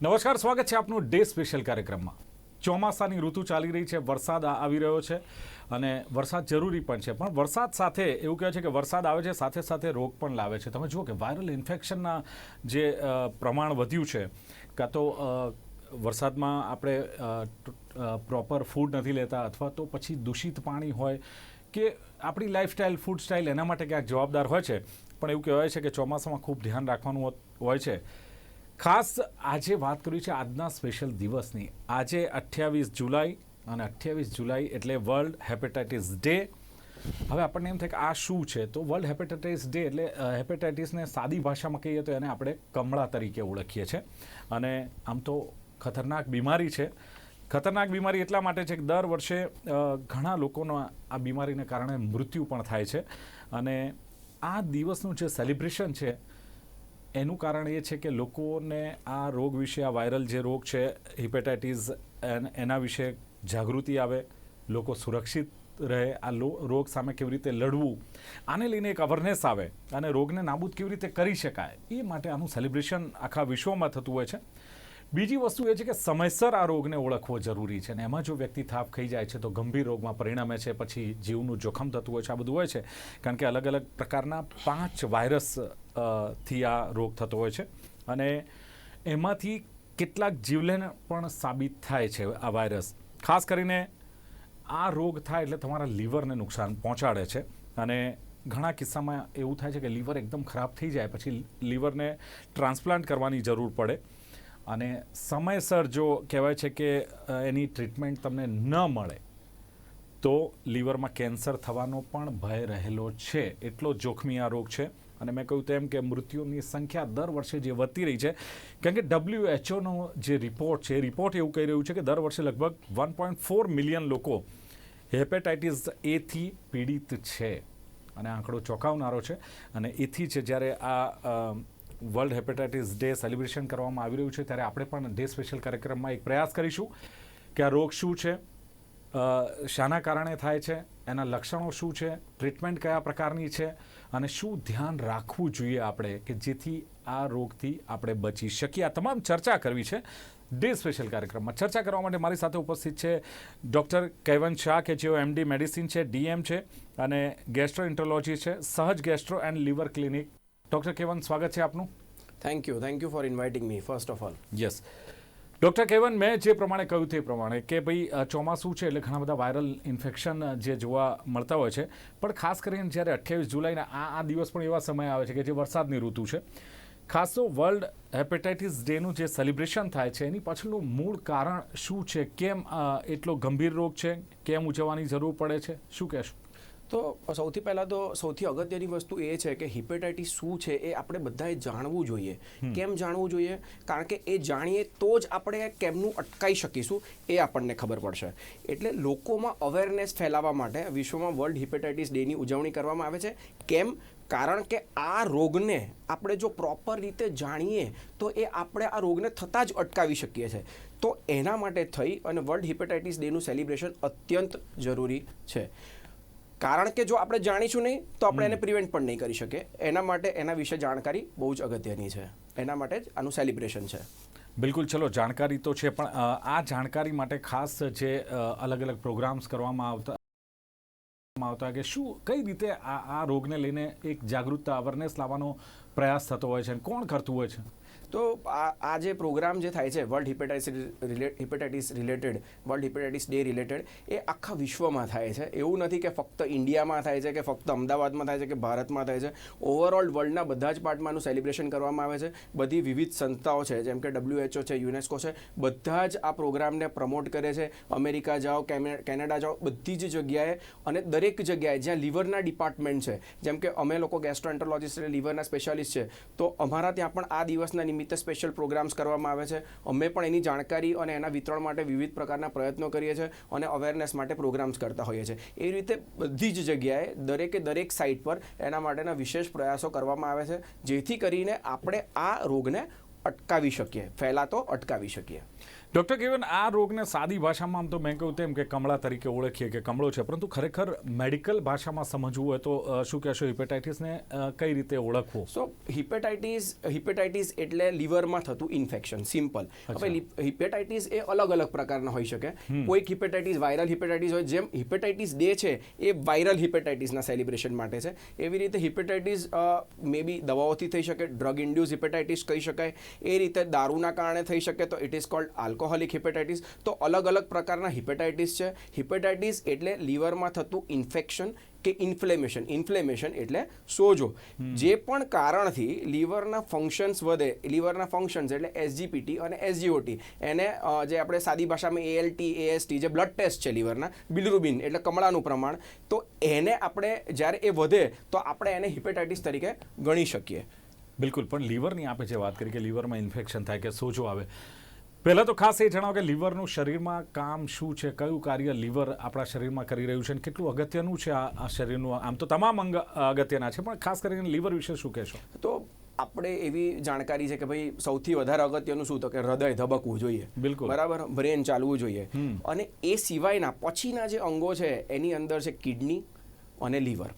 નમસ્કાર, સ્વાગત છે આપનું ડે સ્પેશિયલ કાર્યક્રમમાં. ચોમાસાની ઋતુ ચાલી રહી છે, વરસાદ આવી રહ્યો છે અને વરસાદ જરૂરી પણ છે. પણ વરસાદ સાથે એવું કહે છે કે વરસાદ આવે છે, સાથે સાથે રોગ પણ લાવે છે. તમે જુઓ કે વાયરલ ઇન્ફેક્શનના જે પ્રમાણ વધ્યું છે, કાં તો વરસાદમાં આપણે પ્રોપર ફૂડ નથી લેતા અથવા તો પછી દૂષિત પાણી હોય કે આપણી લાઈફસ્ટાઈલ ફૂડ સ્ટાઇલ એના માટે ક્યાંક જવાબદાર હોય છે. પણ એવું કહેવાય છે કે ચોમાસામાં ખૂબ ધ્યાન રાખવાનું હોય છે. ખાસ આજે વાત કરવી છે આજના સ્પેશિયલ દિવસની. આજે અઠ્યાવીસ જુલાઈ અને અઠ્યાવીસ જુલાઈ એટલે વર્લ્ડ હેપેટાઇટિસ ડે. હવે આપણને એમ થાય કે આ શું છે? તો વર્લ્ડ હેપેટાઇટિસ ડે એટલે હેપેટાઇટિસને સાદી ભાષામાં કહીએ તો એને આપણે કમળા તરીકે ઓળખીએ છીએ અને આમ તો ખતરનાક બીમારી છે. ખતરનાક બીમારી એટલા માટે છે કે દર વર્ષે ઘણા લોકોનો આ બીમારીને કારણે મૃત્યુ પણ થાય છે. અને આ દિવસનું જે સેલિબ્રેશન છે એનું કારણ એ છે કે લોકોને આ રોગ વિશે, આ વાયરલ જે રોગ છે, હિપેટાઇટિસ એન- વિશે જાગૃતિ આવે, લોકો સુરક્ષિત રહે, આ રોગ સામે કેવી રીતે લડવું, આને લઈને એક અવેરનેસ આવે અને રોગને નાબૂદ કેવી રીતે કરી શકાય, એ માટે આનું સેલિબ્રેશન આખા વિશ્વમાં થતું હોય છે. બીજી વસ્તુ એ છે કે સમયસર આ રોગને ઓળખવો જરૂરી છે અને એમાં જો વ્યક્તિ થાપ ખાઈ જાય છે તો ગંભીર રોગમાં પરિણમે છે, પછી જીવનું જોખમ થતું હોય છે, આ બધું હોય છે. કારણ કે અલગ અલગ પ્રકારના પાંચ વાયરસથી આ રોગ થતો હોય છે અને એમાંથી કેટલાક જીવલેણ પણ સાબિત થાય છે આ વાયરસ. ખાસ કરીને આ રોગ થાય એટલે તમારા લીવરને નુકસાન પહોંચાડે છે અને ઘણા કિસ્સામાં એવું થાય છે કે લીવર એકદમ ખરાબ થઈ જાય, પછી લીવરને ટ્રાન્સપ્લાન્ટ કરવાની જરૂર પડે. અને સમયસર જો કહેવાય છે કે એની ટ્રીટમેન્ટ તમને ન મળે, તો લીવરમાં કેન્સર થવાનો પણ ભય રહેલો છે. એટલો જોખમી આ રોગ છે. અને મેં કહ્યું તેમ કે મૃત્યુની સંખ્યા દર વર્ષે જે વધતી રહી છે, કારણ કે ડબ્લ્યુએચઓનો જે રિપોર્ટ છે રિપોર્ટ એવું કહી રહ્યું છે કે દર વર્ષે લગભગ વન પોઈન્ટ ફોર મિલિયન લોકો હેપેટાઇટિસ એથી પીડિત છે. અને આંકડો ચોંકાવનારો છે. અને એથી છે, જ્યારે આ વર્લ્ડ હેપેટાઇટિસ ડે સેલિબ્રેશન કરવામાં આવી રહ્યું છે. ત્યારે આપણે પણ ડે સ્પેશિયલ કાર્યક્રમમાં એક પ્રયાસ કરીશું કે આ રોગ શું છે શાના કારણે થાય છે, એના લક્ષણો શું છે ટ્રીટમેન્ટ કયા પ્રકારની છે, અને શું ધ્યાન રાખવું જોઈએ આપણે કે જેથી આ રોગથી આપણે બચી શકીએ. આ તમામ ચર્ચા કરવી છે ડે સ્પેશિયલ કાર્યક્રમમાં. ચર્ચા કરવા માટે મારી સાથે ઉપસ્થિત છે ડૉક્ટર કૈવન શાહ, કે જેઓ એમડી મેડિસિન છે, ડીએમ છે, અને ગેસ્ટ્રો ગેસ્ટ્રોઇન્ટરોલોજી છે, સહજ gastro and liver clinic doctor Kevan સ્વાગત છે આપનું thank you thank you for inviting me first of all yes doctor Kevan મેં જે પ્રમાણે કહ્યું તે પ્રમાણે કે ભાઈ ચોમાસું છે એટલે ઘણા બધા વાયરલ ઇન્ફેક્શન જે જોવા મળતા હોય છે. પણ ખાસ કરીને જ્યારે અઠ્યાવીસ જુલાઈના આ આ દિવસ પણ એવા સમય આવે છે કે જે વરસાદની ઋતુ છે. ખાસ તો વર્લ્ડ હેપેટાઇટિસ ડેનું જે સેલિબ્રેશન થાય છે એની પાછળનું મૂળ કારણ શું છે? કેમ એટલો ગંભીર રોગ છે? કેમ ઉજવવાની જરૂર પડે છે? શું કહેશો? તો સૌથી પહેલાં તો સૌથી અગત્યની વસ્તુ એ છે કે હિપેટાઇટિસ શું છે એ આપણે બધાએ જાણવું જોઈએ. કેમ જાણવું જોઈએ? કારણ કે એ જાણીએ તો જ આપણે કેમનું અટકાઈ શકીશું એ આપણને ખબર પડશે. એટલે લોકોમાં અવેરનેસ ફેલાવવા માટે વિશ્વમાં વર્લ્ડ હિપેટાઇટિસ ડેની ઉજવણી કરવામાં આવે છે. કેમ? કારણ કે આ રોગને આપણે જો પ્રોપર રીતે જાણીએ તો એ આપણે આ રોગને થતાં જ અટકાવી શકીએ છીએ તો એના માટે થઈ અને વર્લ્ડ હિપેટાઇટિસ ડેનું સેલિબ્રેશન અત્યંત જરૂરી છે. કારણ કે જો આપણે જાણીશું નહીં તો આપણે એને પ્રિવેન્ટ પણ નહીં કરી શકીએ. એના માટે એના વિશે જાણકારી બહુ જ અગત્યની છે. એના માટે જ આનું સેલિબ્રેશન છે. બિલકુલ ચલો જાણકારી તો છે પણ આ જાણકારી માટે ખાસ જે અલગ અલગ પ્રોગ્રામ્સ કરવામાં આવતા આવતા કે શું કઈ રીતે આ આ રોગને લઈને એક જાગૃતતા અવેરનેસ લાવવાનો પ્રયાસ થતો હોય છે અને કોણ કરતું હોય છે? તો આ જે પ્રોગ્રામ જે થાય છે, world hepatitis hepatitis related, world hepatitis day related, એ આખા વિશ્વમાં થાય છે. એવું નથી કે ફક્ત ઇન્ડિયામાં થાય છે કે ફક્ત અમદાવાદમાં થાય છે કે ભારતમાં થાય છે. ઓવરઓલ વર્લ્ડના બધા જ પાર્ટમાં આનું સેલિબ્રેશન કરવામાં આવે છે. બધી વિવિધ સંસ્થાઓ છે, જેમ કે ડબ્લ્યુએચઓ છે યુનેસ્કો છે, બધા જ આ પ્રોગ્રામને પ્રમોટ કરે છે. અમેરિકા જાઓ કેનેડા જાઓ, બધી જ જગ્યાએ અને દરેક જગ્યાએ જ્યાં લીવરના ડિપાર્ટમેન્ટ છે, જેમ કે અમે લોકો ગેસ્ટ્રોએન્ટરોલોજીસ્ટ અને લીવરના સ્પેશિયાલિસ્ટ છે, તો અમારા ત્યાં પણ આ દિવસના નિમિત્તે સ્પેશિયલ પ્રોગ્રામ્સ કરવામાં આવે છે. અમે પણ એની જાણકારી અને એના વિતરણ માટે વિવિધ પ્રકારના પ્રયત્નો કરીએ છીએ અને અવેરનેસ માટે પ્રોગ્રામ્સ કરતા હોઈએ છીએ. એ રીતે બધી જ જગ્યાએ દરેકે દરેક સાઇટ પર એના માટેના વિશેષ પ્રયાસો કરવામાં આવે છે, જેથી કરીને આપણે આ રોગને અટકાવી શકીએ. ફેલાતો અટકાવી શકીએ. ડૉક્ટર કેવન આ રોગને સાદી ભાષામાં આમ તો મેં કહ્યું તેમ કે કમળા તરીકે ઓળખીએ કે કમળો છે પરંતુ ખરેખર મેડિકલ ભાષામાં સમજવું હોય તો શું કહેશો હિપેટાઇટિસને કઈ રીતે ઓળખવું? સો હિપેટાઇટિસ હિપેટાઇટિસ એટલે લીવરમાં થતું ઇન્ફેક્શન સિમ્પલ. હવે હિપેટાઇટિસ એ અલગ અલગ પ્રકારના હોઈ શકે. કોઈક હિપેટાઇટિસ વાયરલ હિપેટાઇટિસ હોય જેમ હિપેટાઇટિસ ડે છે એ વાયરલ હિપેટાઇટિસના સેલિબ્રેશન માટે છે. એવી રીતે હિપેટાઇટિસ મે બી દવાઓથી થઈ શકે ડ્રગ ઇન્ડ્યુસ હિપેટાઇટિસ કહી શકાય. એ રીતે દારૂના કારણે થઈ શકે તો it is called alcoholic hepatitis તો અલગ અલગ પ્રકારના હિપેટાઇટિસ છે. હિપેટાઇટિસ એટલે લીવરમાં થતું ઇન્ફેક્શન કે ઇન્ફ્લેમેશન ઇન્ફ્લેમેશન એટલે સોજો. જે પણ કારણથી લીવરના ફંક્શન્સ વધે લીવરના ફંક્શન્સ એટલે એસજીપીટી અને એસજીઓટી એને જે આપણે સાદી ભાષામાં એએલટી એએસટી જે બ્લડ ટેસ્ટ છે લીવરના બિલરુબિન એટલે કમળાનું પ્રમાણ તો એને આપણે જ્યારે એ વધે તો આપણે એને હિપેટાઇટિસ તરીકે ગણી શકીએ. બિલકુલ પણ લીવરની આપણે જે વાત કરી કે લીવરમાં ઇન્ફેક્શન થાય કે સોજો આવે પહેલાં તો ખાસ એ જણાવો કે લીવરનું શરીરમાં કામ શું છે? કયું કાર્ય લીવર આપણા શરીરમાં કરી રહ્યું છે અને કેટલું અગત્યનું છે આ શરીરનું? આમ તો તમામ અંગ અગત્યના છે પણ ખાસ કરીને લીવર વિશે શું કહેશો? તો આપણે એવી જાણકારી છે કે ભાઈ સૌથી વધારે અગત્યનું શું તો કે હૃદય ધબકવું જોઈએ. બિલકુલ. બરાબર? બ્રેન ચાલવું જોઈએ. અને એ સિવાયના પછીના જે અંગો છે એની અંદર છે કિડની અને લીવર.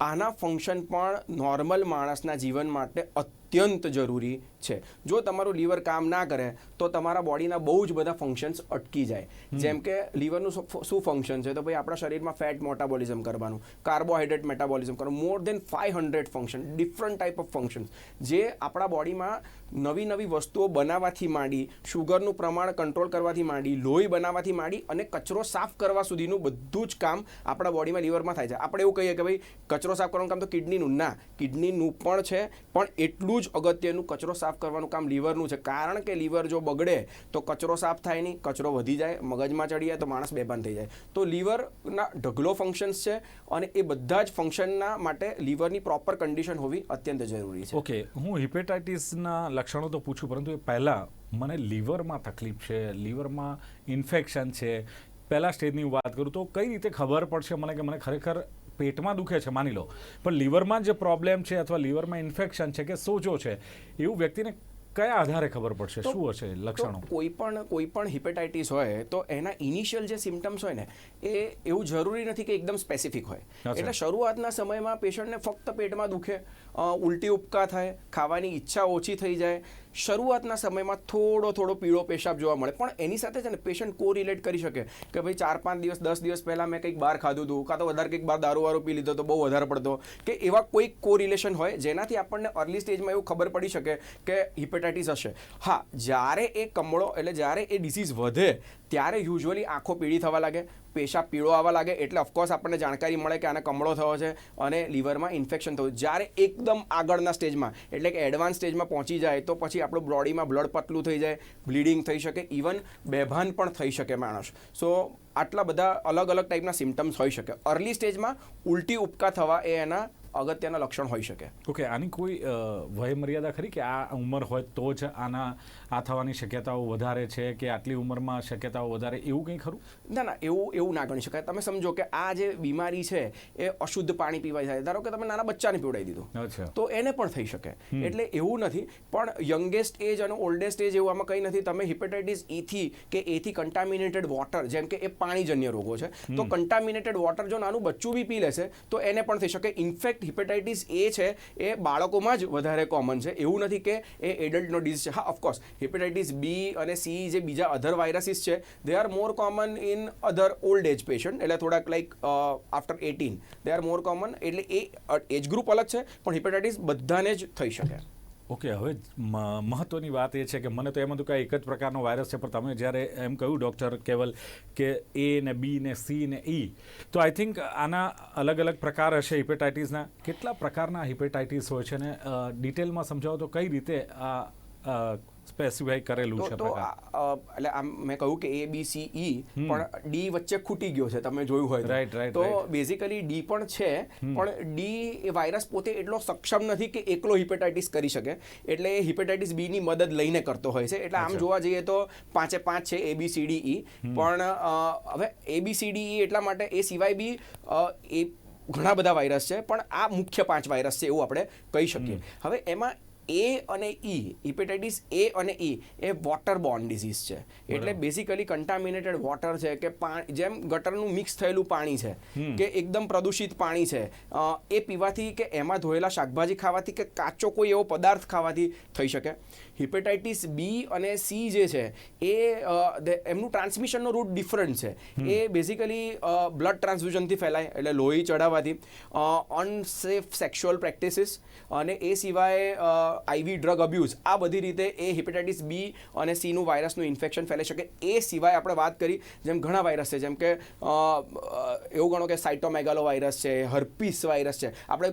આના ફંક્શન પણ નોર્મલ માણસના જીવન માટે અત્યંત જરૂરી છે. જો તમારું લીવર કામ ના કરે તો તમારા બોડીના બહુ જ બધા ફંક્શન્સ અટકી જાય. જેમ કે લીવરનું શું શું ફંક્શન છે? તો ભાઈ આપણા શરીરમાં ફેટ મોટાબોલિઝમ કરવાનું કાર્બોહાઈડ્રેટ મેટાબોલિઝમ કરવાનું more than five hundred function different type of functions જે આપણા બોડીમાં નવી નવી વસ્તુઓ બનાવવાથી માંડી શુગરનું પ્રમાણ કંટ્રોલ કરવાથી માંડી, લોહી બનાવવાથી માંડી અને કચરો સાફ કરવા સુધીનું બધું જ કામ આપણા બોડીમાં લીવરમાં થાય છે. આપણે એવું કહીએ કે ભાઈ, કચરો સાફ કરવાનું કામ તો કિડનીનું ના કિડનીનું પણ છે, પણ એટલું જ અગત્યનું કચરો સાફ કરવાનું કામ લીવરનું છે. કારણ કે લીવર જો બગડે, તો કચરો સાફ થાય નહીં, કચરો વધી જાય, મગજમાં ચડી જાય, તો માણસ બેભાન થઈ જાય. તો લીવરના ઢગલો ફંક્શન્સ છે અને એ બધા જ ફંક્શનના માટે લીવરની પ્રોપર કન્ડિશન હોવી અત્યંત જરૂરી છે. ઓકે હું હિપેટાઇટિસના લક્ષણો તો પૂછું, પરંતુ એ પહેલાં મને લીવરમાં તકલીફ છે, લીવરમાં ઇન્ફેક્શન છે. પહેલાં સ્ટેજની હું વાત કરું તો કઈ રીતે ખબર પડશે મને કે મને ખરેખર પેટમાં દુખે છે, માની લો. પણ લીવરમાં જે પ્રોબ્લેમ છે અથવા લીવરમાં ઇન્ફેક્શન છે કે સોજો છે, એવું વ્યક્તિને કયા આધારે ખબર પડશે? શું હશે? લક્ષણો? કોઈ પણ કોઈ પણ હિપેટાઇટિસ હોય તો એના ઇનિશિયલ જે સિમ્ટમ્સ હોય ને એ એવું જરૂરી નથી કે એકદમ સ્પેસિફિક હોય. એટલે શરૂઆતના સમયમાં પેશન્ટને ફક્ત પેટમાં દુખે ઉલટી ઉપકા થાય ખાવાની ઈચ્છા ઓછી થઈ જાય શરૂઆતના સમયમાં થોડો થોડો પીળો પેશાબ જોવા મળે. પણ એની સાથે છે ને પેશન્ટ કો રિલેટ કરી શકે કે ભાઈ ચાર પાંચ દિવસ, દસ દિવસ પહેલાં મેં કંઈક બહાર ખાધું હતું, કાં તો વધારે કંઈક બહાર દારૂ વારૂ પી લીધો તો બહુ વધારે પડતો. કે એવા કોઈક કો રિલેશન હોય જેનાથી આપણને અર્લી સ્ટેજમાં એવું ખબર પડી શકે કે હિપેટાઇટિસ હશે. હા, જ્યારે એ કમળો એટલે જ્યારે એ ડિસીઝ વધે ત્યારે યુઝ્યુઅલી આંખો પીળી થવા લાગે, પેશાબ પીળો આવવા લાગે, એટલે ઓફકોર્સ આપણને જાણકારી મળે કે આને કમળો થયો છે અને લીવરમાં ઇન્ફેક્શન થયું. જ્યારે એકદમ આગળના સ્ટેજમાં, એટલે કે એડવાન્સ સ્ટેજમાં પહોંચી જાય, તો પછી આપણું બોડીમાં બ્લડ પતલું થઈ જાય બ્લીડિંગ થઈ શકે ઇવન બેભાન પણ થઈ શકે માણસ. સો આટલા બધા અલગ અલગ ટાઈપના સિમ્ટમ્સ હોઈ શકે. અર્લી સ્ટેજમાં ઉલટી ઉપકા થવા એ એના અગત્યના લક્ષણ હોઈ શકે. ઓકે આની કોઈ વયમર્યાદા વય મર્યાદા ખરી કે આ ઉંમર હોય તો જ આના આ થવાની શક્યતાઓ વધારે છે કે આટલી ઉંમરમાં શક્યતાઓ વધારે? એવું કંઈ ખરું? ના ના એવું એવું ના ગણી શકાય. તમે સમજો કે આ જે બીમારી છે એ અશુદ્ધ પાણી પીવાય જાય ધારો કે તમે નાના બચ્ચાને પીવડાવી દીધું. અચ્છા. તો એને પણ થઈ શકે. એટલે એવું નથી. પણ યંગેસ્ટ એજ અને ઓલ્ડેસ્ટ એજ એવું આમાં કંઈ નથી. તમે હિપેટાઇટિસ ઈથી કે એથી કન્ટામિનેટેડ વોટર જેમ કે એ પાણીજન્ય રોગો છે તો કન્ટામિનેટેડ વોટર જો નાનું બચ્ચું બી પી લેશે તો એને પણ થઈ શકે. ઇનફેક્ટ હિપેટાઇટિસ એ છે, એ બાળકોમાં જ વધારે કોમન છે. એવું નથી કે એ એડલ્ટનો ડિઝ છે. હા ઓફકોર્સ હિપેટાઇટિસ બી અને સી જે બીજા અધર વાયરસીસ છે they are more common in other old age patient એટલે થોડાક like after eighteen they are more common એટલે એ એજ ગ્રુપ અલગ છે, પણ હિપેટાઇટિસ બધાને જ થઈ શકે. ઓકે, હવે મ- મહત્વની વાત એ છે કે મને તો એમ હતું કે એક જ પ્રકારનો વાયરસ છે, પણ તમે જ્યારે એમ કહ્યું ડૉક્ટર કેવલ કે એ ને બી ને સી ને ઈ તો આઈ થિંક આના અલગ અલગ પ્રકાર હશે હિપેટાઇટિસના કેટલા પ્રકારના હિપેટાઇટિસ હોય છે ને? ડિટેલમાં સમજાવો તો કઈ રીતે આ સ્પેસિફાઈ કરેલું છે તો એટલે આમ મેં કહ્યું કે એ બી સી ઈ પણ ડી વચ્ચે ખૂટી ગયો છે તમે જોયું હોય રાઈટ right, તો બેઝિકલી ડી પણ છે પણ ડી એ વાયરસ પોતે એટલો સક્ષમ નથી કે એકલો હિપેટાઇટિસ કરી શકે. એટલે એ હિપેટાઇટિસ બી ની મદદ લઈને કરતો હોય છે. એટલે આમ જોવા જઈએ તો પાંચે પાંચ છે એ બી સી ડી ઈ પણ હવે એ બી સી ડી ઈ એટલા માટે એ સિવાય બી એ ઘણા બધા વાયરસ છે પણ આ મુખ્ય પાંચ વાયરસ છે એવું આપણે કહી શકીએ. હવે એમાં એ અને ઈ હિપેટાઇટિસ એ અને ઈ એ વોટર બોર્ન ડિઝીઝ છે. એટલે બેસિકલી કન્ટામિનેટેડ વોટર છે કે પાણી જેમ ગટરનું મિક્સ થયેલું પાણી છે કે એકદમ પ્રદૂષિત પાણી છે એ પીવાથી કે એમાં ધોયેલા શાકભાજી ખાવાથી કે કાચો કોઈ એવો પદાર્થ ખાવાથી થઈ શકે. હિપેટાઇટિસ બી અને સી જે છે એ એમનું ટ્રાન્સમિશનનો રૂટ ડિફરન્ટ છે. એ બેઝિકલી બ્લડ ટ્રાન્સફ્યુઝનથી ફેલાય એટલે લોહી ચડાવવાથી. અનસેફ સેક્સ્યુઅલ પ્રેક્ટિસીસ અને એ સિવાય આઈવી ડ્રગ અબ્યુઝ. આ બધી રીતે એ હિપેટાઇટિસ બી અને સીનું વાયરસનું ઇન્ફેક્શન ફેલાઈ શકે એ સિવાય આપણે વાત કરી જેમ ઘણા વાયરસ છે જેમ કે એવું ગણો કે સાઇટોમેગાલો વાયરસ છે હર્પીસ વાયરસ છે. આપણે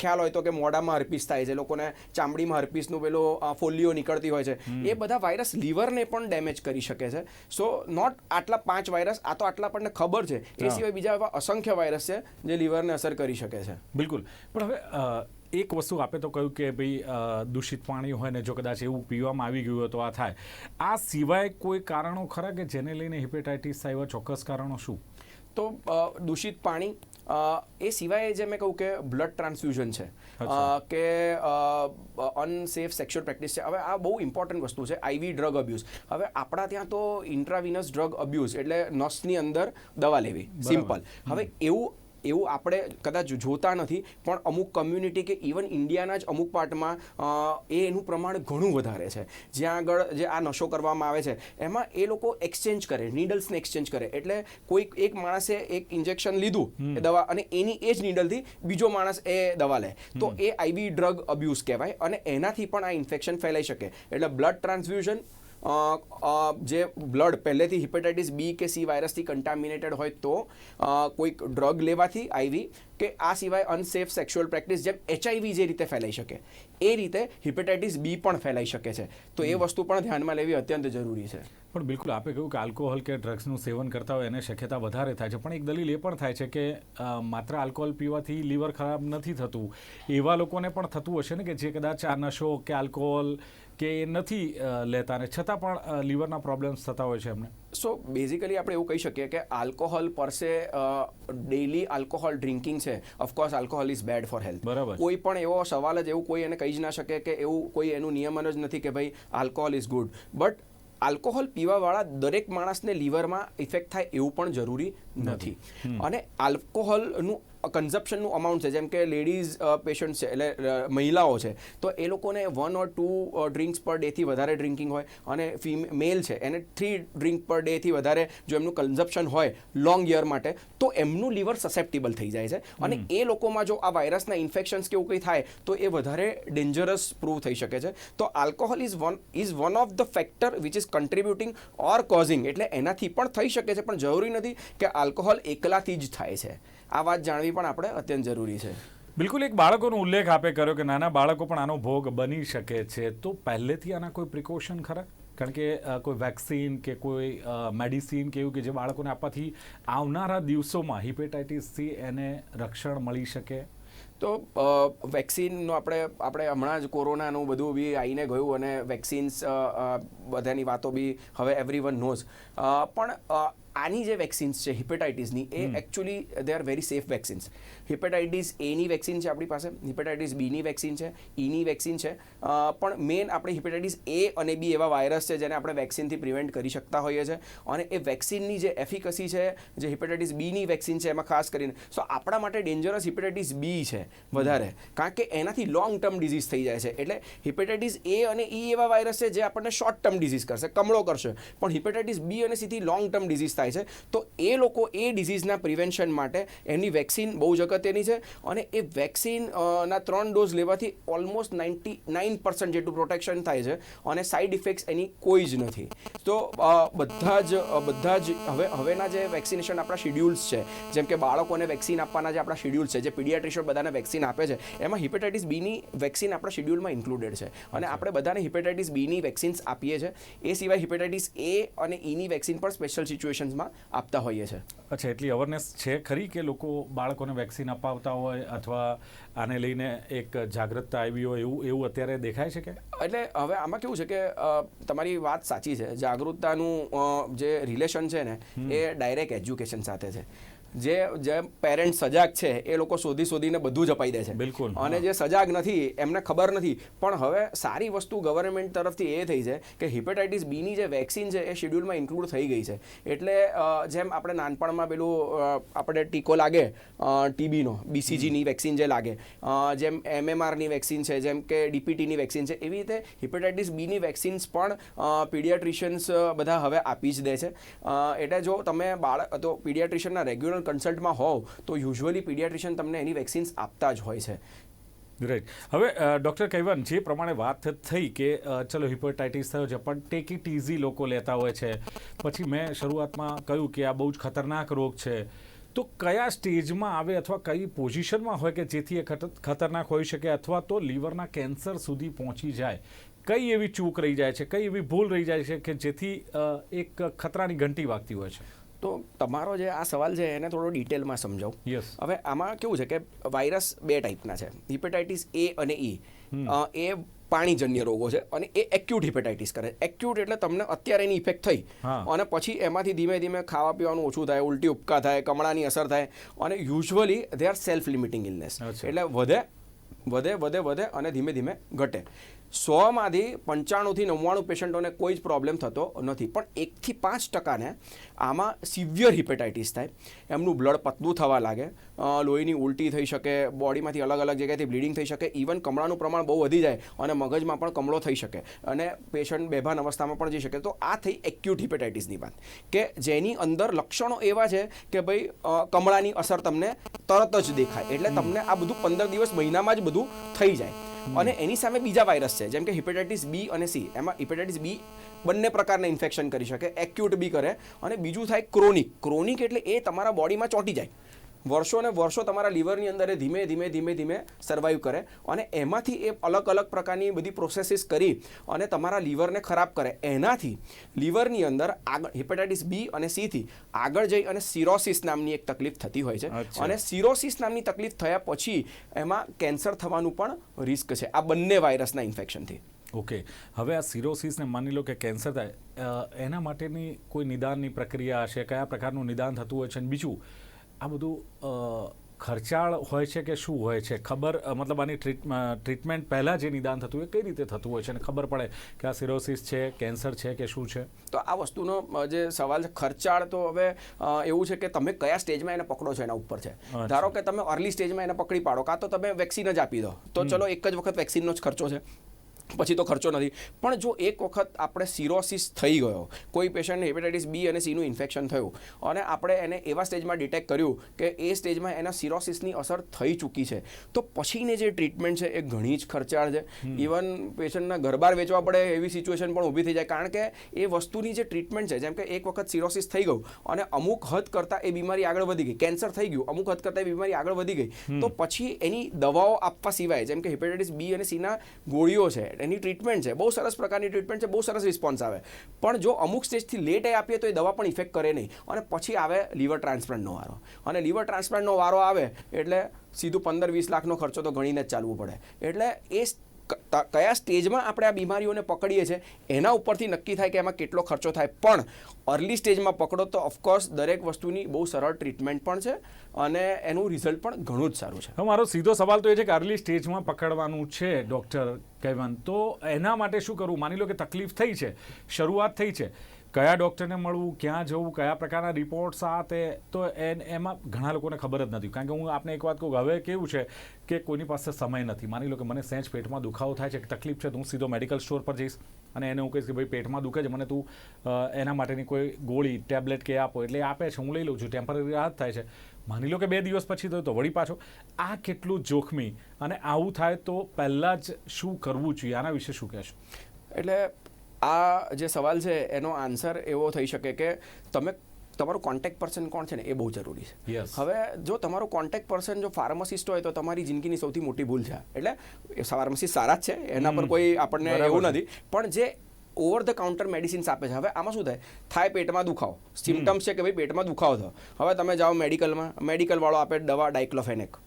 ખ્યાલ હોય તો કે મોઢામાં હર્પીસ થાય છે લોકોને ચામડીમાં હર્પીસનું પેલો ફોલ્લીઓ નીકળતી હોય છે. એ બધા વાયરસ લીવરને પણ ડેમેજ કરી શકે છે. સો નોટ આટલા પાંચ વાયરસ આ તો આટલા આપણને ખબર છે. એ સિવાય બીજા એવા અસંખ્ય વાયરસ છે જે લીવરને અસર કરી શકે છે. બિલકુલ. પણ હવે એક વસ્તુ આપે તો કહ્યું કે ભાઈ દૂષિત પાણી હોય ને જો કદાચ એવું પીવામાં આવી ગયું હોય તો આ થાય. આ સિવાય કોઈ કારણો ખરા કે જેને લઈને હિપેટાઇટિસ થાય એવા ચોક્કસ કારણો શું? તો દૂષિત પાણી એ સિવાય જે મેં કહું કે બ્લડ ટ્રાન્સફ્યુઝન છે. કે અનસેફ સેક્સ્યુઅલ પ્રેક્ટિસ છે. હવે આ બહુ ઇમ્પોર્ટન્ટ વસ્તુ છે આઈવી ડ્રગ અબ્યુઝ. હવે આપણા ત્યાં તો ઇન્ટ્રાવિનસ ડ્રગ અબ્યુઝ એટલે નસની અંદર દવા લેવી. સિમ્પલ. હવે એવું એવું આપણે કદાચ જોતા નથી પણ અમુક કમ્યુનિટી કે ઇવન ઇન્ડિયાના જ અમુક પાર્ટમાં એ એનું પ્રમાણ ઘણું વધારે છે. જ્યાં આગળ જે આ નશો કરવામાં આવે છે એમાં એ લોકો એક્સચેન્જ કરે નીડલ્સને એક્સચેન્જ કરે. એટલે કોઈક એક માણસે એક ઇન્જેક્શન લીધું એ દવા અને એની એ જ નીડલથી બીજો માણસ એ દવા લે. તો એ આઈબી ડ્રગ અબ્યુઝ કહેવાય અને એનાથી પણ આ ઇન્ફેક્શન ફેલાઈ શકે. એટલે બ્લડ ટ્રાન્સફ્યુઝન જે બ્લડ પહેલેથી હિપેટાઇટિસ બી કે સી વાયરસથી કન્ટામિનેટેડ હોય તો કોઈક ડ્રગ લેવાથી આઈવી કે આ સિવાય અનસેફ સેક્સ્યુઅલ પ્રેક્ટિસ જેમ એચઆઈવી જે રીતે ફેલાઈ શકે એ રીતે હિપેટાઇટિસ બી પણ ફેલાઈ શકે છે. તો એ વસ્તુ પણ ધ્યાનમાં લેવી અત્યંત જરૂરી છે. પણ બિલકુલ આપે કહ્યું કે આલ્કોહોલ કે ડ્રગ્સનું સેવન કરતા હોય એને શક્યતા વધારે થાય છે. પણ એક દલીલ એ પણ થાય છે કે માત્ર આલ્કોહોલ પીવાથી લીવર ખરાબ નથી થતું. એવા લોકોને પણ થતું હશે ને કે જે કદાચ આ નશો કે આલ્કોહોલ કે એ નથી લેતા ને છતાં પણ લીવરના પ્રોબ્લેમ્સ થતા હોય છે એમને. સો બેઝિકલી આપણે એવું કહી શકીએ કે alcohol per se daily alcohol drinking છે of course alcohol is bad for health. બરાબર. કોઈ પણ એવો સવાલ જ એવું કોઈ એને કહી જ ના શકે કે એવું કોઈ એનું નિયમન જ નથી કે ભાઈ alcohol is good. But alcohol પીવાવાળા દરેક માણસને લીવરમાં ઇફેક્ટ થાય એવું પણ જરૂરી નથી. અને આલ્કોહોલનું કન્ઝપ્શનનું અમાઉન્ટ છે જેમ કે લેડીઝ પેશન્ટ છે એટલે મહિલાઓ છે તો એ લોકોને વન ઓર ટુ ડ્રિંક્સ પર ડેથી વધારે ડ્રિંકિંગ હોય અને ફીમ મેલ છે એને થ્રી ડ્રિંક પર ડેથી વધારે જો એમનું કન્ઝપ્શન હોય લોંગ યર માટે તો એમનું લીવર સસેપ્ટેબલ થઈ જાય છે. અને એ લોકોમાં જો આ વાયરસના ઇન્ફેક્શન્સ કે એવું કંઈ થાય તો એ વધારે ડેન્જરસ પ્રૂવ થઈ શકે છે. તો alcohol is one is one of the factor which is contributing or causing એટલે એનાથી પણ થઈ શકે છે પણ જરૂરી નથી કે આલ્કોહોલ એકલાથી જ થાય છે. આ વાત જાણવી પણ આપણે અત્યંત જરૂરી છે. બિલકુલ એક બાળકોનો ઉલ્લેખ આપે કર્યો કે નાના બાળકો પણ આનો ભોગ બની શકે છે. તો પહેલેથી આના કોઈ પ્રિકોશન ખરા? કારણ કે કોઈ વેક્સિન કે કોઈ મેડિસિન કે એવું કે જે બાળકોને આપવાથી આવનારા દિવસોમાં હિપેટાઇટિસથી એને રક્ષણ મળી શકે? તો વેક્સિનનું આપણે આપણે હમણાં જ કોરોનાનું બધું બી આવીને ગયું અને વેક્સિન્સ બધાની વાતો બી હવે એવરી વન નોઝ પણ આની જે વેક્સિન્સ છે હિપેટાઇટિસની એ actually they are very safe vaccines hepatitis any vaccine છે આપણી પાસે હિપેટાઇટિસ બીની વેક્સિન છે ઈની વેક્સિન છે. પણ મેન આપણે હિપેટાઇટિસ એ અને બી એવા વાયરસ છે જેને આપણે વેક્સિનથી પ્રિવેન્ટ કરી શકતા હોઈએ છીએ અને એ વેક્સિનની જે એફિકસી છે જે હિપેટાઇટિસ બીની વેક્સિન છે એમાં ખાસ કરીને સો આપણા માટે ડેન્જરસ હિપેટાઇટિસ બી છે વધારે. કારણ કે એનાથી લોંગ ટર્મ ડિઝીઝ થઈ જાય છે. એટલે હિપેટાઇટિસ એ અને ઈ એવા વાયરસ છે જે આપણને શોર્ટ ટર્મ ડિઝીઝ કરશે કમળો કરશે. પણ હિપેટાઇટિસ બી અને સીથી લોંગ ટર્મ ડિઝીઝ થાય છે તો એ લોકો એ ડિઝીઝના પ્રિવેન્શન માટે એની વેક્સિન બહુ જ અગત્યની છે અને એ વેક્સિન ના ત્રણ ડોઝ લેવાથી ઓલમોસ્ટ નાઇન્ટી નાઇન પર્સન્ટ જેટલું પ્રોટેક્શન થાય છે અને સાઇડ ઇફેક્ટ્સ એની કોઈ જ નથી. તો બધા જ બધા જ હવે હવેના જે વેક્સિનેશન આપણા શેડ્યુલ્સ છે જેમ કે બાળકોને વેક્સિન આપવાના જે આપણા શેડ્યુલ્સ છે જે પીડિયાટ્રિશિયન બધાને વેક્સિન આપે છે એમાં હિપેટાઇટિસ બીની વેક્સિન આપણા શેડ્યુલમાં ઇન્ક્લુડેડ છે. અને આપણે બધાને હિપેટાઇટિસ બીની વેક્સિન્સ આપીએ છીએ એ સિવાય હિપેટાઇટિસ એ અને ઈની વેક્સિન પણ સ્પેશિયલ સિચ્યુએશન્સમાં આપતા હોઈએ છીએ અચ્છા એટલી અવેરનેસ છે ખરી કે લોકો બાળકોને વેક્સિન અપાવતા હોય અથવા આને લઈને એક જાગૃતતા આવી હોય એવું એવું અત્યારે દેખાય છે કે? એટલે હવે આમાં કેવું છે કે તમારી વાત સાચી છે. જાગૃતતાનું જે રિલેશન છે ને એ ડાયરેક્ટ એજ્યુકેશન સાથે છે. જે જે પેરેન્ટ સજાગ છે એ લોકો શોધી શોધીને બધું જ અપાઈ દે છે. બિલકુલ, અને જે સજાગ નથી એમને ખબર નથી પણ હવે સારી વસ્તુ ગવર્મેન્ટ તરફથી એ થઈ છે કે હિપેટાઇટિસ બીની જે વેક્સિન છે એ શેડ્યુલમાં ઇન્ક્લુડ થઈ ગઈ છે. એટલે જેમ આપણે નાનપણમાં પેલું આપણે ટીકો લાગે ટીબીનો બીસીજીની વેક્સિન જે લાગે જેમ એમએમઆરની વેક્સિન છે જેમ કે ડીપીટીની વેક્સિન છે એવી રીતે હિપેટાઇટિસ બીની વેક્સિન્સ પણ પીડિયાટ્રિશિયન્સ બધા હવે આપી જ દે છે. એટલે જો તમે બાળક તો પીડિયાટ્રિશિયનના રેગ્યુલર કન્સલ્ટમાં હોવ, તો યુઝ્યુઅલી પીડિયાટ્રિશિયન તમને એની વેક્સિન્સ આપતા જ હોય છે. રાઈટ હવે ડૉક્ટર કૈવન જે પ્રમાણે વાત થઈ કે ચલો હિપોટાઇટિસ થયો છે, પણ ટેક ઇટ ઇઝી લોકો લેતા હોય છે. પછી મેં શરૂઆતમાં કહ્યું કે આ બહુ જ ખતરનાક રોગ છે. તો કયા સ્ટેજમાં આવે અથવા કઈ પોઝિશનમાં હોય કે જેથી એ ખત- ખતરનાક હોઈ શકે અથવા તો લીવરના કેન્સર સુધી પહોંચી જાય? કઈ એવી ચૂક રહી જાય છે, કઈ એવી ભૂલ રહી જાય છે કે જેથી એક ખતરાની ઘંટી વાગતી હોય છે? તો તમારો જે આ સવાલ છે એને થોડો ડિટેલમાં સમજાવું. હવે આમાં કેવું છે કે વાયરસ બે ટાઈપના છે. હિપેટાઇટિસ એ અને ઈ એ પાણીજન્ય રોગો છે અને એ એક્યુટ હિપેટાઇટિસ કરે. એક્યુટ એટલે તમને અત્યારે એની ઇફેક્ટ થઈ. અને પછી એમાંથી ધીમે ધીમે ખાવા પીવાનું ઓછું થાય ઉલટી ઉપકા થાય કમળાની અસર થાય અને usually they are self limiting illness એટલે વધે વધે વધે વધે અને ધીમે ધીમે ઘટે. સોમાંથી પંચાણુંથી નવ્વાણું પેશન્ટોને કોઈ જ પ્રોબ્લેમ થતો નથી. પણ એકથી પાંચ ટકાને આમાં સિવિયર હિપેટાઇટિસ થાય. એમનું બ્લડ પતલું થવા લાગે. લોહીની ઉલટી થઈ શકે, બોડીમાંથી અલગ અલગ જગ્યાએથી બ્લીડિંગ થઈ શકે. ઇવન કમળાનું પ્રમાણ બહુ વધી જાય અને મગજમાં પણ કમળો થઈ શકે અને પેશન્ટ બેભાન અવસ્થામાં પણ જઈ શકે. તો આ થઈ એક્યુટ હિપેટાઇટિસની વાત. કે જેની અંદર લક્ષણો એવા છે કે ભાઈ કમળાની અસર તમને તરત જ દેખાય. એટલે તમને આ બધું પંદર દિવસ મહિનામાં જ બધું થઈ જાય. અને એની સામે બીજા વાયરસ છે, જેમ કે હિપેટાઇટિસ બી અને સી એમાં હિપેટાઇટિસ બી બંને પ્રકારના ઇન્ફેક્શન કરી શકે એક્યુટ બી કરે, અને બીજું થાય ક્રોનિક ક્રોનિક એટલે એ તમારા બોડીમાં ચોંટી જાય. વર્ષો ને વર્ષો તમારા લીવરની અંદર એ ધીમે ધીમે ધીમે ધીમે સર્વાઈવ કરે અને એમાંથી એ અલગ અલગ પ્રકારની બધી પ્રોસેસીસ કરી અને તમારા લીવરને ખરાબ કરે. એનાથી લીવરની અંદર આગળ હિપેટાઇટિસ બી અને સીથી આગળ જઈ અને સિરોસિસ નામની એક તકલીફ થતી હોય છે. અને સિરોસિસ નામની તકલીફ થયા પછી એમાં કેન્સર થવાનું પણ રિસ્ક છે. આ બંને વાયરસના ઇન્ફેક્શનથી ઓકે. હવે આ સિરોસિસને માની લો કે કેન્સર થાય એના માટેની કોઈ નિદાનની પ્રક્રિયા હશે કયા પ્રકારનું નિદાન થતું હોય છે અને બીજું આ બધું ખર્ચાળ હોય છે કે શું હોય છે? ખબર મતલબ આની ટ્રીટમેન્ટ પહેલાં જે નિદાન થતું હોય કઈ રીતે થતું હોય છે? અને ખબર પડે કે આ સિરોસિસ છે કેન્સર છે કે શું છે? તો આ વસ્તુનો જે સવાલ છે ખર્ચાળ તો હવે એવું છે કે તમે કયા સ્ટેજમાં એને પકડો છો એના ઉપર છે. ધારો કે તમે અર્લી સ્ટેજમાં એને પકડી પાડો કાં તો તમે વેક્સિન જ આપી દો. તો ચલો એક જ વખત વેક્સિનનો જ ખર્ચો છે. પછી તો ખર્ચો નથી. પણ જો એક વખત આપણે સિરોસિસ થઈ ગયો કોઈ પેશન્ટને હેપેટાઇટિસ બી અને સીનું ઇન્ફેક્શન થયું અને આપણે એને એવા સ્ટેજમાં ડિટેક્ટ કર્યું કે એ સ્ટેજમાં એના સિરોસિસની અસર થઈ ચૂકી છે તો પછીની જે ટ્રીટમેન્ટ છે એ ઘણી જ ખર્ચાળ છે. ઇવન પેશન્ટના ઘરબાર વેચવા પડે એવી સિચ્યુએશન પણ ઊભી થઈ જાય. કારણ કે એ વસ્તુની જે ટ્રીટમેન્ટ છે જેમ કે એક વખત સિરોસિસ થઈ ગયું અને અમુક હદ કરતાં એ બીમારી આગળ વધી ગઈ કેન્સર થઈ ગયું અમુક હદ કરતાં એ બીમારી આગળ વધી ગઈ તો પછી એની દવાઓ આપવા સિવાય જેમ કે હેપેટાઇટિસ બી અને સીના ગોળીઓ છે એની ટ્રીટમેન્ટ છે. બહુ સરસ પ્રકારની ટ્રીટમેન્ટ છે. બહુ સરસ રિસ્પોન્સ આવે. પણ જો અમુક સ્ટેજથી લેટ એ આપીએ તો એ દવા પણ ઇફેક્ટ કરે નહીં. અને પછી આવે લીવર ટ્રાન્સપ્લાન્ટનો વારો. અને લીવર ટ્રાન્સપ્લાન્ટનો વારો આવે એટલે સીધું પંદર વીસ લાખનો ખર્ચો તો ગણીને જ ચાલવું પડે. એટલે એ કયા સ્ટેજમાં આપણે આ બીમારીઓને પકડીએ છીએ, એના ઉપરથી નક્કી થાય કે એમાં કેટલો ખર્ચો થાય. પણ અર્લી સ્ટેજમાં પકડો તો ઓફકોર્સ દરેક વસ્તુની બહુ સરળ ટ્રીટમેન્ટ પણ છે અને એનું રિઝલ્ટ પણ ઘણું જ સારું છે. મારો સીધો સવાલ તો એ છે કે અર્લી સ્ટેજમાં પકડવાનું છે ડૉક્ટર કહેવાનું, તો એના માટે શું કરવું? માની લો કે તકલીફ થઈ છે, શરૂઆત થઈ છે. કયા ડૉક્ટરને મળવું, ક્યાં જવું, કયા પ્રકારના રિપોર્ટ્સ આ તે, તો એમાં ઘણા લોકોને ખબર જ નથી. કારણ કે હું આપને એક વાત કહું, હવે કેવું છે કે કોઈની પાસે સમય નથી. માની લો કે મને સહેજ પેટમાં દુખાવો થાય છે, તકલીફ છે, તો હું સીધો મેડિકલ સ્ટોર પર જઈશ અને એને હું કહીશ કે ભાઈ, પેટમાં દુખે છે, મને તું એના માટેની કોઈ ગોળી, ટેબ્લેટ કે આપો. એટલે આપે છે, હું લઈ લઉં છું, ટેમ્પરરી રાહત થાય છે. માની લો કે બે દિવસ પછી તો વળી પાછો, આ કેટલું જોખમી અને આવું થાય તો પહેલાં જ શું કરવું જોઈએ? આના વિશે શું કહેશો? એટલે આ જે સવાલ છે એનો આન્સર એવો થઈ શકે કે તમે તમારું કોન્ટેક્ટ પર્સન કોણ છે ને એ બહુ જરૂરી છે. હવે જો તમારું કોન્ટેક્ટ પર્સન જો ફાર્માસિસ્ટ હોય તો તમારી જિંદગીની સૌથી મોટી ભૂલ છે. એટલે ફાર્મસિસ્ટ સારા જ છે એના પર કોઈ આપણને એવું નથી. પણ જે ઓવર ધ કાઉન્ટર મેડિસિન્સ આપે છે હવે આમાં શું થાય? થાય પેટમાં દુખાવો. સિમ્ટમ્સ છે કે ભાઈ પેટમાં દુખાવો થયો. હવે તમે જાઓ મેડિકલમાં મેડિકલવાળો આપે દવા ડાયક્લોફેનેક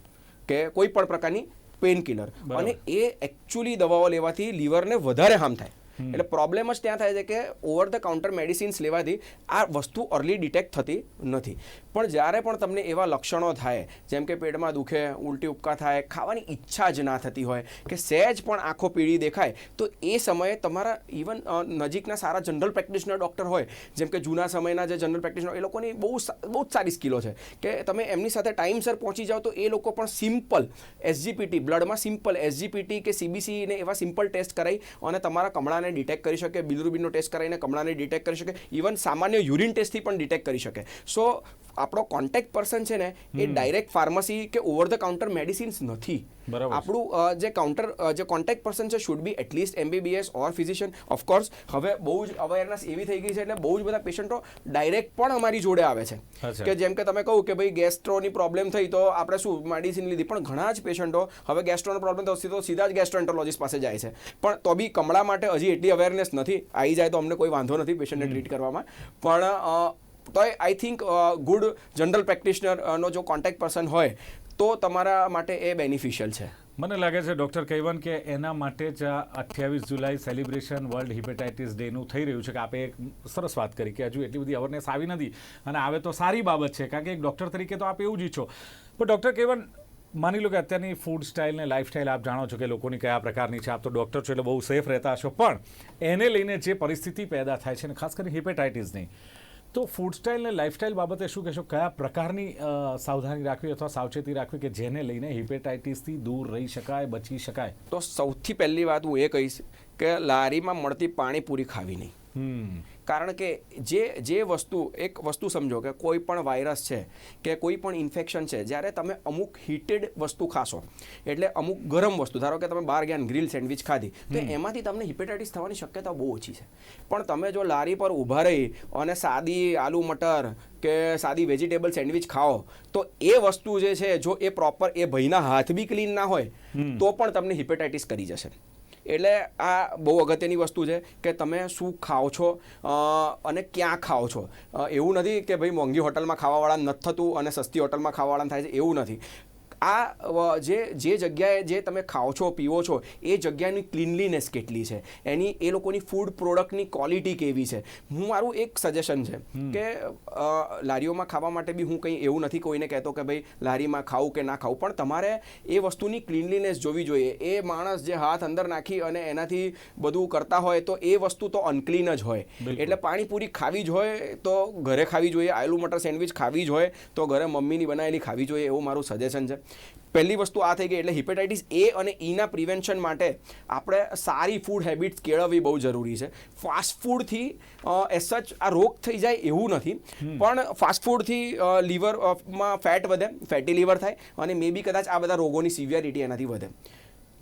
કે કોઈ પણ પ્રકારની પેન કિલર અને એ એકચ્યુઅલી દવાઓ લેવાથી લીવરને વધારે હાર્મ થાય. એટલે પ્રોબ્લેમ જ ત્યાં થાય છે કે ઓવર ધ કાઉન્ટર મેડિસિન્સ લેવાથી આ વસ્તુ અર્લી ડિટેક્ટ થતી નથી. પણ જ્યારે પણ તમને એવા લક્ષણો થાય, જેમ કે પેટમાં દુખે, ઉલટી ઉપકા થાય, ખાવાની ઈચ્છા જ ના થતી હોય, કે સહેજ પણ આંખો પીળી દેખાય, તો એ સમયે તમારા ઇવન નજીકના સારા જનરલ પ્રેક્ટિશનર ડૉક્ટર હોય, જેમ કે જૂના સમયના જે જનરલ પ્રેક્ટિશનર એ લોકોની બહુ બહુ જ સારી સ્કિલો છે. કે તમે એમની સાથે ટાઈમસર પહોંચી જાઓ, તો એ લોકો પણ સિમ્પલ એસજીપીટી બ્લડમાં સિમ્પલ એસજીપીટી કે સીબીસી ને એવા સિમ્પલ ટેસ્ટ કરાવી અને તમારા કમળાને ડિટેક્ટ કરી શકે, બિલિરુબિનનો ટેસ્ટ કરાવીને કમળાને ડિટેક્ટ કરી શકે. ઇવન સામાન્ય યુરિન ટેસ્ટથી પણ ડિટેક્ટ કરી શકે. સો આપણો કોન્ટેક્ટ પર્સન છે ને એ ડાયરેક્ટ ફાર્મસી કે ઓવર ધ કાઉન્ટર મેડિસિન્સ નથી. આપણું જે કાઉન્ટર જે કોન્ટેક્ટ પર્સન છે should be at least MBBS or physician of course હવે બહુ જ અવેરનેસ એવી થઈ ગઈ છે એટલે બહુ જ બધા પેશન્ટો ડાયરેક્ટ પણ અમારી જોડે આવે છે. કે જેમ કે તમે કહું કે ભાઈ ગેસ્ટ્રોની પ્રોબ્લેમ થઈ તો આપણે શું મેડિસિન લીધી? પણ ઘણા જ પેશન્ટો હવે ગેસ્ટ્રોનો પ્રોબ્લેમ તો સીધા જ ગેસ્ટ્રોએન્ટરોલોજીસ્ટ પાસે જાય છે. પણ તો બી કમળા માટે હજી એટલી અવેરનેસ નથી. આવી જાય તો અમને કોઈ વાંધો નથી પેશન્ટને ટ્રીટ કરવામાં. પણ તોય આઈ થિંક ગુડ જનરલ પ્રેક્ટિશનરનો જો કોન્ટેક્ટ પર્સન હોય, તો તમારા માટે એ બેનિફિશિયલ છે. મને લાગે છે, ડૉક્ટર કૈવન, કે એના માટે જ આ અઠ્યાવીસ જુલાઈ સેલિબ્રેશન વર્લ્ડ હિપેટાઇટિસ ડેનું થઈ રહ્યું છે, કે આપે એક સરસ વાત કરી કે હજુ એટલી બધી અવેરનેસ આવી નથી. અને આવે તો સારી બાબત છે, કારણ કે એક ડૉક્ટર તરીકે તો આપ એવું જ ઈચ્છો. પણ ડૉક્ટર કૈવન, માની લો કે અત્યારની ફૂડ સ્ટાઇલ ને લાઇફસ્ટાઇલ આપ જાણો છો કે લોકોની કયા પ્રકારની છે, આપ તો ડૉક્ટર છો એટલે બહુ સેફ રહેતા હશો. પણ એને લઈને જે પરિસ્થિતિ પેદા થાય છે ને ખાસ કરીને હિપેટાઇટિસની તો ફૂડ સ્ટાઇલ ને લાઇફસ્ટાઇલ બાબતે શું કહેશો? કયા પ્રકારની સાવધાની રાખવી અથવા સાવચેતી રાખવી કે જેને લઈને હિપેટાઇટિસથી દૂર રહી શકાય બચી શકાય? તો સૌથી પહેલી વાત હું એ કહીશ કે લારીમાં મળતી પાણીપુરી ખાવી નહીં. કારણ કે જે જે વસ્તુ એક વસ્તુ સમજો કે કોઈ પણ વાયરસ છે કે કોઈ પણ ઇન્ફેક્શન છે જ્યારે તમે અમુક હીટેડ વસ્તુ ખાશો એટલે અમુક ગરમ વસ્તુ ધારો કે તમે બહાર ગયા ગ્રીલ સેન્ડવિચ ખાધી તો એમાંથી તમને હિપેટાઇટિસ થવાની શક્યતા બહુ ઓછી છે. પણ તમે જો લારી પર ઊભા રહી અને સાદી આલુ મટર કે સાદી વેજીટેબલ સેન્ડવિચ ખાઓ તો એ વસ્તુ જે છે જો એ પ્રોપર એ ભાઈના હાથ બી ક્લીન ના હોય તો પણ તમને હિપેટાઇટિસ કરી જશે. એટલે આ બહુ અગત્યની વસ્તુ છે કે તમે શું ખાઓ છો અને ક્યાં ખાઓ છો. એવું નથી કે ભાઈ મોંઘી હોટલમાં ખાવાવાળા નથી થતું અને સસ્તી હોટલમાં ખાવાવાળા થાય છે, એવું નથી. આ જે જે જગ્યાએ જે તમે ખાઓ છો પીવો છો એ જગ્યાની ક્લીનલીનેસ કેટલી છે? એની એ લોકોની ફૂડ પ્રોડક્ટની ક્વોલિટી કેવી છે? હું મારું એક સજેશન છે કે લારીઓમાં ખાવા માટે બી હું કંઈ એવું નથી કોઈને કહેતો કે ભાઈ લારીમાં ખાવું કે ના ખાવું. પણ તમારે એ વસ્તુની ક્લીનલીનેસ જોવી જોઈએ. એ માણસ જે હાથ અંદર નાખી અને એનાથી બધું કરતા હોય તો એ વસ્તુ તો અનક્લીન જ હોય. એટલે પાણીપુરી ખાવી જ હોય તો ઘરે ખાવી જોઈએ આયલું મટર સેન્ડવિચ ખાવી જ હોય તો ઘરે મમ્મીની બનાવેલી ખાવી જોઈએ એવું મારું સજેશન છે. પહેલી વસ્તુ આ થઈ ગઈ એટલે હિપેટાઇટિસ એ અને ઈના પ્રિવેન્શન માટે આપણે સારી ફૂડ હેબિટ્સ કેળવવી બહુ જરૂરી છે. ફાસ્ટ ફૂડથી સચ આ રોગ થઈ જાય એવું નથી. પણ ફાસ્ટ ફૂડથી લીવરમાં ફેટ વધે ફેટી લીવર થાય અને મે બી કદાચ આ બધા રોગોની સિવિયરિટી એનાથી વધે.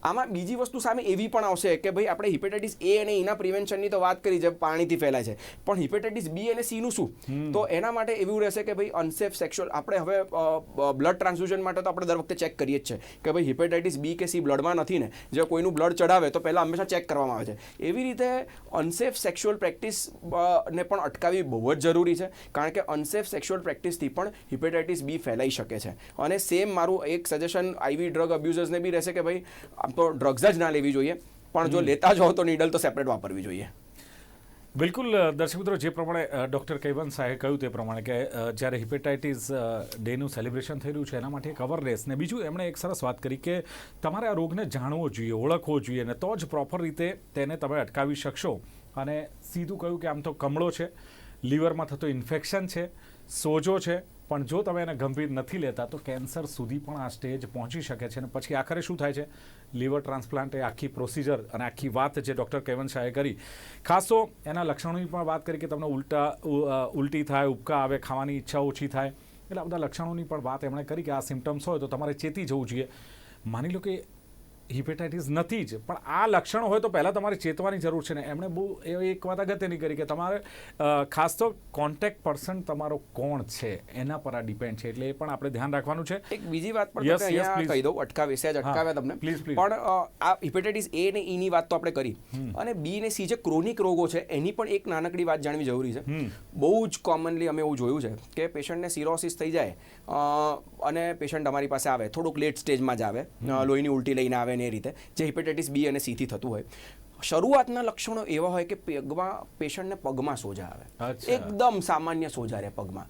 આમાં બીજી વસ્તુ સામે એવી પણ આવશે કે ભાઈ આપણે હિપેટાઇટિસ એ અને એના પ્રિવેન્શનની તો વાત કરી જે પાણીથી ફેલાય છે. પણ હિપેટાઇટિસ બી અને સીનું શું? તો એના માટે એવું રહેશે કે ભાઈ અનસેફ સેક્સ્યુઅલ આપણે હવે બ્લડ ટ્રાન્સફ્યુઝન માટે તો આપણે દર વખતે ચેક કરીએ જ છે કે ભાઈ હિપેટાઇટિસ બી કે સી બ્લડમાં નથી ને. જે કોઈનું બ્લડ ચડાવે તો પહેલાં હંમેશા ચેક કરવામાં આવે છે. એવી રીતે અનસેફ સેક્સ્યુઅલ પ્રેક્ટિસ ને પણ અટકાવવી બહુ જ જરૂરી છે. કારણ કે અનસેફ સેક્સ્યુઅલ પ્રેક્ટિસથી પણ હિપેટાઇટિસ બી ફેલાઈ શકે છે. અને સેમ મારું એક સજેશન આઈવી ડ્રગ અબ્યુઝર્સને બી રહેશે કે ભાઈ આમ તો ડ્રગ્સ જ ના લેવી જોઈએ પણ જો લેતા જ હો તો નીડલ તો સેપરેટ વાપરવી જોઈએ. બિલકુલ દર્શક મિત્રો જે પ્રમાણે ડૉક્ટર કૈવન શાહે કહ્યું તે પ્રમાણે કે જ્યારે હિપેટાઇટિસ ડેનું સેલિબ્રેશન થઈ રહ્યું છે એના માટે એક અવેરનેસ ને બીજું એમણે એક સરસ વાત કરી કે તમારે આ રોગને જાણવો જોઈએ ઓળખવો જોઈએ ને તો જ પ્રોપર રીતે તેને તમે અટકાવી શકશો. અને સીધું કહ્યું કે આમ તો કમળો છે લીવરમાં થતો ઇન્ફેક્શન છે સોજો છે પણ જો તમે એને ગંભીર નથી લેતા તો કેન્સર સુધી પણ આ સ્ટેજ પહોંચી શકે છે અને પછી આખરે શું થાય છે? લીવર ટ્રાન્સપ્લાન્ટ એ આખી પ્રોસિજર અને આખી વાત જે ડૉક્ટર કેવન શાહે કરી. ખાસ તો એના લક્ષણોની પણ વાત કરી કે તમને ઉલટા ઉલટી થાય, ઉબકા આવે, ખાવાની ઈચ્છા ઓછી થાય. એટલે બધા લક્ષણોની પણ વાત એમણે કરી કે આ સિમ્ટમ્સ હોય તો તમારે ચેતી જવું જોઈએ. માની લો કે હિપેટાઇટિસ નથી જ. પણ આ લક્ષણો હોય તો પહેલાં તમારે ચેતવાની જરૂર છે ને. એમણે બહુ એ એક વાત અગત્યની કરી કે તમારે ખાસ તો કોન્ટેક્ટ પર્સન તમારો કોણ છે? એના પર આ ડિપેન્ડ છે. એટલે એ પણ આપણે ધ્યાન રાખવાનું છે. એક બીજી વાત પણ અહીંયા. કહી દઉં. અટકાવે સહેજ અટકાવ્યા તમને. પ્લીઝ. પણ આ હિપેટાઇટિસ એ ને ઈની વાત તો આપણે કરી. અને બી ને સી જે ક્રોનિક રોગો છે એની પણ એક નાનકડી વાત જાણવી જરૂરી છે. બહુ જ કોમનલી અમે એવું જોયું છે કે પેશન્ટને સિરોસિસ થઈ જાય અને પેશન્ટ અમારી પાસે આવે થોડુંક લેટ સ્ટેજમાં જ આવે લોહીની ઉલટી લઈને આવે ને એ રીતે જે હિપેટાઇટિસ બી અને સીથી થતું હોય. શરૂઆતના લક્ષણો એવા હોય કે પગમાં પેશન્ટને પગમાં સોજા આવે. એકદમ સામાન્ય સોજા રહે પગમાં.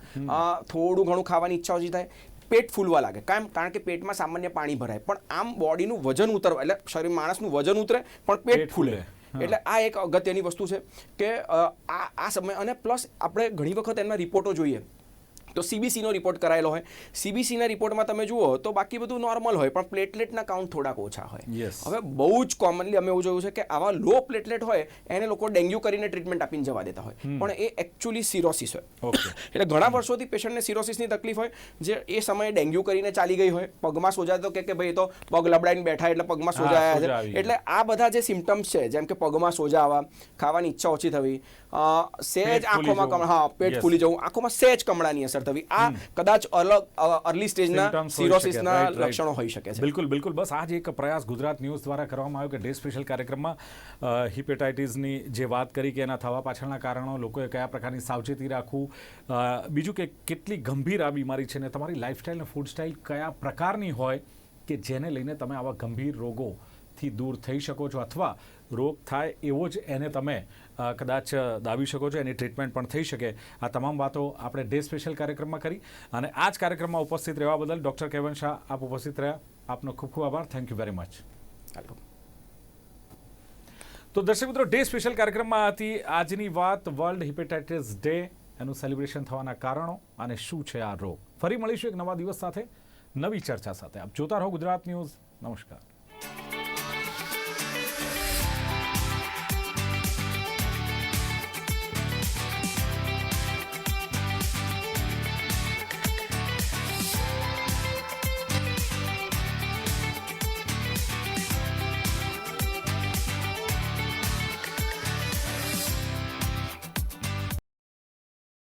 થોડું ઘણું ખાવાની ઈચ્છા ઓછી થાય પેટ ફૂલવા લાગે. કેમ કારણ કે પેટમાં સામાન્ય પાણી ભરાય. પણ આમ બોડીનું વજન ઉતરવા એટલે શરીર માણસનું વજન ઉતરે પણ પેટ ફૂલે. એટલે આ એક અગત્યની વસ્તુ છે કે આ આ સમય અને પ્લસ આપણે ઘણી વખત એમના રિપોર્ટો જોઈએ. તો સીબીસીનો રિપોર્ટ કરાયેલો હોય. સીબીસીના રિપોર્ટમાં તમે જુઓ તો બાકી બધું નોર્મલ હોય પણ પ્લેટલેટના કાઉન્ટ થોડાક ઓછા હોય. હવે બહુ જ કોમનલી અમે એવું જોયું છે કે આવા લો પ્લેટલેટ હોય એને લોકો ડેન્ગ્યુ કરીને ટ્રીટમેન્ટ આપીને જવા દેતા હોય. પણ એ એકચ્યુઅલી સિરોસિસ હોય. એટલે ઘણા વર્ષોથી પેશન્ટને સિરોસિસની તકલીફ હોય જે એ સમયે ડેન્ગ્યુ કરીને ચાલી ગઈ હોય. પગમાં સોજા તો કે કે ભાઈ તો પગ લબડાઈને બેઠા એટલે પગમાં સોજા આવ્યા છે. એટલે આ બધા જે સિમ્ટમ્સ છે જેમ કે પગમાં સોજા આવવા ખાવાની ઈચ્છા ઓછી થવી સહેજ આંખોમાં. કમળા હા પેટ ફૂલી જવું આંખોમાં સહેજ કમળાની અસર થવી આ કદાચ અલગ અર્લી સ્ટેજના. સિરોસિસના. લક્ષણો હોઈ શકે છે બિલકુલ બિલકુલ બસ આ જ એક પ્રયાસ ગુજરાત ન્યૂઝ દ્વારા કરવામાં આવ્યો કે ડે સ્પેશિયલ કાર્યક્રમમાં હિપેટાઇટિસની જે વાત કરી કે એના થવા પાછળના કારણો લોકોએ કયા પ્રકારની સાવચેતી રાખવું બીજું કે કેટલી ગંભીર આ બીમારી છે ને તમારી લાઇફસ્ટાઇલ અને ફૂડ સ્ટાઇલ કયા પ્રકારની હોય કે જેને લઈને તમે આવા ગંભીર રોગોથી દૂર થઈ શકો છો અથવા રોગ થાય એવો જ એને તમે કદાચ દાવી શકો છો એની ટ્રીટમેન્ટ પણ થઈ શકે. આ તમામ વાતો આપણે ડે સ્પેશિયલ કાર્યક્રમમાં કરી અને આ જ કાર્યક્રમમાં ઉપસ્થિત રહેવા બદલ ડૉક્ટર કેવન શાહ આપ ઉપસ્થિત રહ્યા. આપનો ખૂબ ખૂબ આભાર. થેન્ક યુ વેરી મચ હાલો. તો દર્શક મિત્રો ડે સ્પેશિયલ કાર્યક્રમમાં હતી આજની વાત વર્લ્ડ હિપેટાઇટિસ ડે એનું સેલિબ્રેશન થવાના કારણો અને શું છે આ રોગ. ફરી મળીશું એક નવા દિવસ સાથે નવી ચર્ચા સાથે. આપ જોતા રહો ગુજરાત ન્યૂઝ. નમસ્કાર.